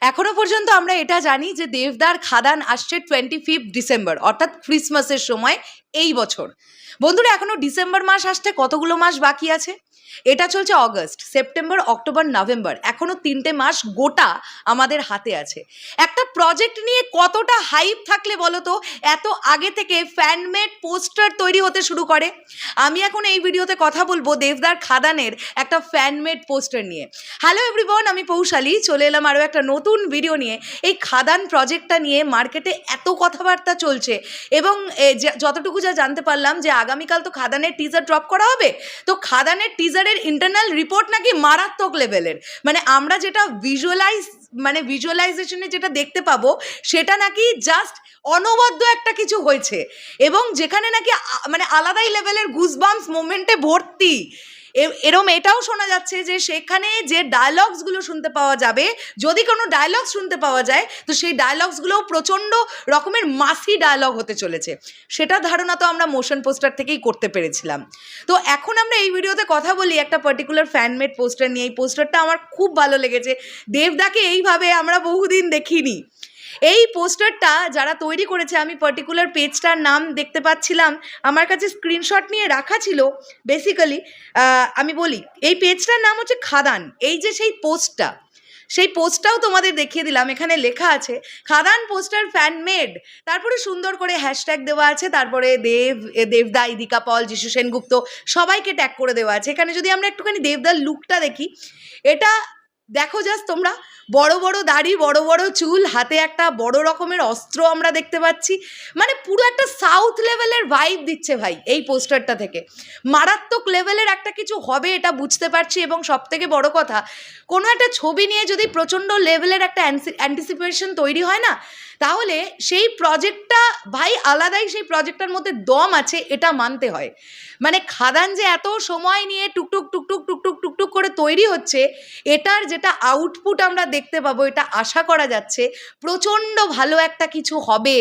এখনও পর্যন্ত আমরা এটা জানি যে দেবদার খাদান আসছে টোয়েন্টি ফিফথ ডিসেম্বর অর্থাৎ ক্রিসমাসের সময় এই বছর। বন্ধুরা, এখনও ডিসেম্বর মাস আসতে কতগুলো মাস বাকি আছে? এটা চলছে অগস্ট সেপ্টেম্বর অক্টোবর নভেম্বর এখনও তিনটে মাস গোটা আমাদের হাতে আছে। একটা প্রজেক্ট নিয়ে কতটা হাইপ থাকলে বলো তো এত আগে থেকে ফ্যানমেড পোস্টার তৈরি হতে শুরু করে। আমি এখন এই ভিডিওতে কথা বলব দেবদার খাদানের একটা ফ্যানমেড পোস্টার নিয়ে। হ্যালো এভরিওয়ান আমি পৌশালী, চলে এলাম আরও একটা নতুন ভিডিও নিয়ে, এই খাদান প্রজেক্টটা নিয়ে মার্কেটে এত কথাবার্তা চলছে। এবং যতটুকু যা জানতে পারলাম যে আগামীকাল তো খাদানের টিজার ড্রপ করা হবে, তো খাদানের টিজারের ইন্টারনাল রিপোর্ট নাকি মারাত্মক লেভেলের মানে আমরা যেটা ভিজুয়ালাইজ মানে ভিজুয়ালাইজেশনে যেটা দেখতে পাবো, সেটা নাকি জাস্ট অনবদ্য একটা কিছু হয়েছে। এবং যেখানে নাকি মানে আলাদাই লেভেলের গুজবাম্স মোমেন্টে ভর্তি। এরম এটাও শোনা যাচ্ছে যে সেখানে যে ডায়লগসগুলো শুনতে পাওয়া যাবে, যদি কোনো ডায়লগ শুনতে পাওয়া যায়, তো সেই ডায়লগসগুলোও প্রচণ্ড রকমের মাসি ডায়লগ হতে চলেছে। সেটা ধারণা তো আমরা মোশন পোস্টার থেকেই করতে পেরেছিলাম। তো এখন আমরা এই ভিডিওতে কথা বলি একটা পার্টিকুলার ফ্যানমেড পোস্টার নিয়ে। এই পোস্টারটা আমার খুব ভালো লেগেছে। দেবদাকে এইভাবে আমরা বহুদিন দেখিনি। এই পোস্টারটা যারা তৈরি করেছে, আমি পার্টিকুলার পেজটার নাম দেখতে পাচ্ছিলাম, আমার কাছে স্ক্রিনশট নিয়ে রাখা ছিল বেসিক্যালি আমি বলি, এই পেজটার নাম হচ্ছে খাদান, এই যে সেই পোস্টটা সেই পোস্টটাও তোমাদের দেখিয়ে দিলাম, এখানে লেখা আছে, খাদান পোস্টার ফ্যান মেড তারপরে সুন্দর করে হ্যাশট্যাগ দেওয়া আছে, তারপরে দেব দেবদা ইদিকা পল, যিশু সেনগুপ্ত, সবাইকে ট্যাগ করে দেওয়া আছে, এখানে যদি আমরা একটুখানি দেবদার লুকটা দেখি, এটা দেখো জাস্ট তোমরা, বড় বড় দাড়ি, বড় বড় চুল, হাতে একটা বড় রকমের অস্ত্র আমরা দেখতে পাচ্ছি। মানে পুরো একটা সাউথ লেভেলের ভাইব দিচ্ছে ভাই এই পোস্টারটা থেকে। মারাত্মক লেভেলের একটা কিছু হবে এটা বুঝতে পারছি এবং সব থেকে বড় কথা, কোনো একটা ছবি নিয়ে যদি প্রচণ্ড লেভেলের একটা অ্যান্টিসিপেশন তৈরি হয় না, তাহলে সেই প্রজেক্টটা ভাই আলাদাই সেই প্রজেক্টটার মধ্যে দম আছে এটা মানতে হয়। মানে খাদান যে এত সময় নিয়ে টুকটুক টুকটুক টুকটুক টুকটুক করে তৈরি হচ্ছে, এটার যেটা আউটপুট আমরা দেখতে পাবো এটা আশা করা যাচ্ছে প্রচণ্ড ভালো একটা কিছু হবে।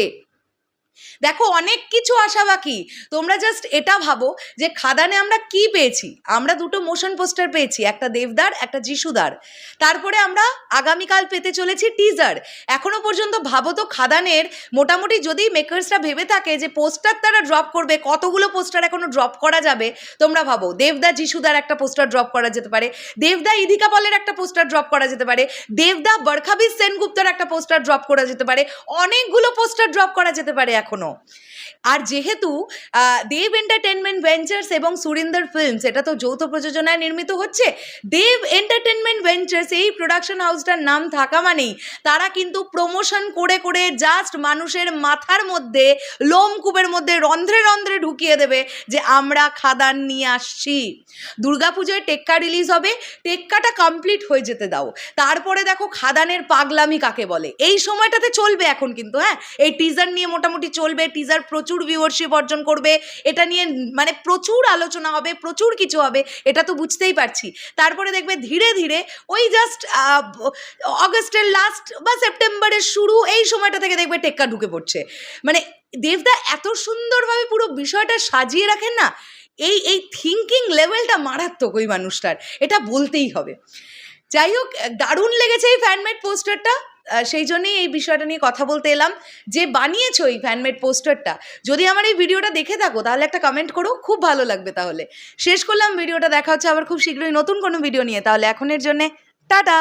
দেখো, অনেক কিছু আশা বাকি। তোমরা জাস্ট এটা ভাবো যে খাদানে আমরা কি পেয়েছি? আমরা দুটো মোশন পোস্টার পেয়েছি, একটা দেবদার, একটা যিশুদার। তারপরে আমরা আগামীকাল পেতে চলেছি টিজার এখনও পর্যন্ত ভাবো তো খাদানের মোটামুটি যদি মেকার্সরা ভেবে থাকে যে পোস্টার তারা ড্রপ করবে, কতগুলো পোস্টার এখনও ড্রপ করা যাবে, তোমরা ভাবো। দেবদা, যিশুদার একটা পোস্টার ড্রপ করা যেতে পারে, দেবদা, ইদিকা পলের একটা পোস্টার ড্রপ করা যেতে পারে, দেবদা বরখাবিজ সেনগুপ্তর একটা পোস্টার ড্রপ করা যেতে পারে, অনেকগুলো পোস্টার ড্রপ করা যেতে পারে এখনও। আর যেহেতু দেব এন্টারটেনমেন্ট ভেঞ্চার্স এবং সুরিন্দর ফিল্মস এটা তো যৌথ প্রযোজনায় নির্মিত হচ্ছে, দেব এন্টারটেনমেন্ট ভেঞ্চার্স এই প্রোডাকশন হাউসটার নাম থাকা মানেই তারা কিন্তু প্রমোশন করে করে জাস্ট মানুষের মাথার মধ্যে, লোমকূপের মধ্যে রন্ধ্রে রন্ধ্রে ঢুকিয়ে দেবে যে আমরা খাদান নিয়ে আসছি। দুর্গাপুজোয় টেক্কা রিলিজ হবে, টেক্কাটা কমপ্লিট হয়ে যেতে দাও। তারপরে দেখো খাদানের পাগলামি কাকে বলে? এই সময়টাতে চলবে এখন কিন্তু হ্যাঁ? এই টিজার নিয়ে মোটামুটি চলবে টিজার প্রচুর ভিউয়ারশিপ অর্জন করবে, এটা নিয়ে মানে প্রচুর আলোচনা হবে, প্রচুর কিছু হবে, এটা তো বুঝতেই পারছি। তারপরে দেখবে ধীরে ধীরে ওই জাস্ট অগস্টের লাস্ট বা সেপ্টেম্বরের শুরু, এই সময়টা থেকে দেখবে টেক্কা ঢুকে পড়ছে। মানে দেবদা এত সুন্দরভাবে পুরো বিষয়টা সাজিয়ে রাখেন না, এই এই থিঙ্কিং লেভেলটা মারাত্মক ওই মানুষটার, এটা বলতেই হবে। যাই হোক, দারুণ লেগেছে এই ফ্যানমেড পোস্টারটা সেই জন্যেই এই বিষয়টা নিয়ে কথা বলতে এলাম। যে বানিয়েছো এই ফ্যানমেড পোস্টারটা যদি আমার এই ভিডিওটা দেখে থাকো, তাহলে একটা কমেন্ট করো, খুব ভালো লাগবে তাহলে। শেষ করলাম, ভিডিওটা দেখা হচ্ছে আবার খুব শীঘ্রই নতুন কোনো ভিডিও নিয়ে। তাহলে এখনের জন্যে, টাটা!